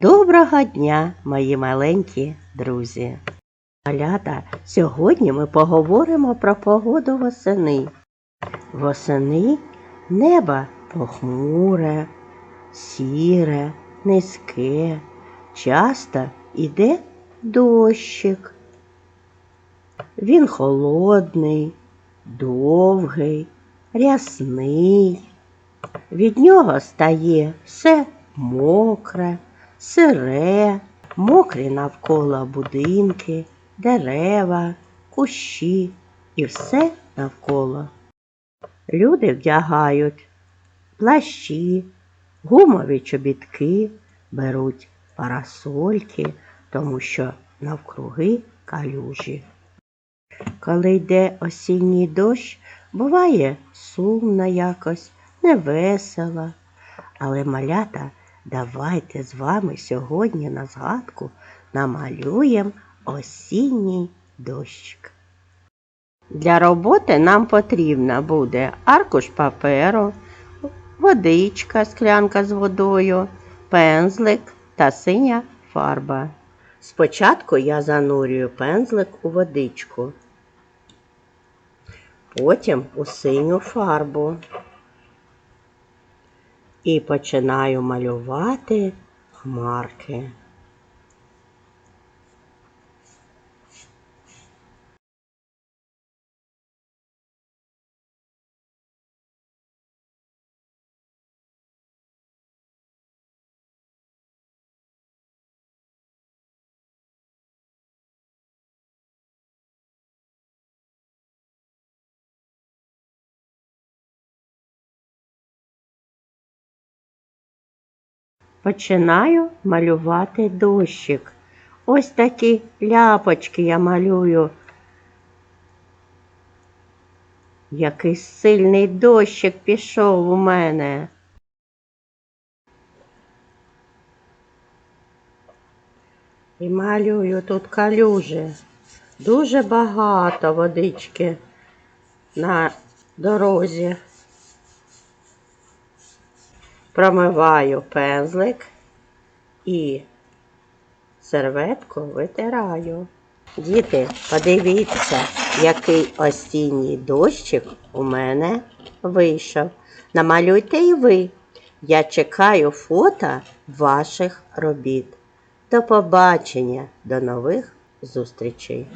Доброго дня, мої маленькі друзі. Малята, сьогодні ми поговоримо про погоду восени. Восени небо похмуре, сіре, низьке, часто іде дощик. Він холодний, довгий, рясний. Від нього стає все мокре, сире, мокрі навколо будинки, дерева, кущі і все навколо. Люди вдягають плащі, гумові чобітки, беруть парасольки, тому що навкруги калюжі. Коли йде осінній дощ, буває сумно якось, невесело. Але малята, давайте з вами сьогодні на згадку намалюємо осінній дощик. Для роботи нам потрібна буде аркуш паперу, водичка, склянка з водою, пензлик та синя фарба. Спочатку я занурюю пензлик у водичку, потім у синю фарбу і починаю малювати хмарки. Починаю малювати дощик. Ось такі ляпочки я малюю. Який сильний дощик пішов у мене. І малюю тут калюжі. Дуже багато водички на дорозі. Промиваю пензлик і серветку витираю. Діти, подивіться, який осінній дощик у мене вийшов. Намалюйте і ви. Я чекаю фото ваших робіт. До побачення, до нових зустрічей!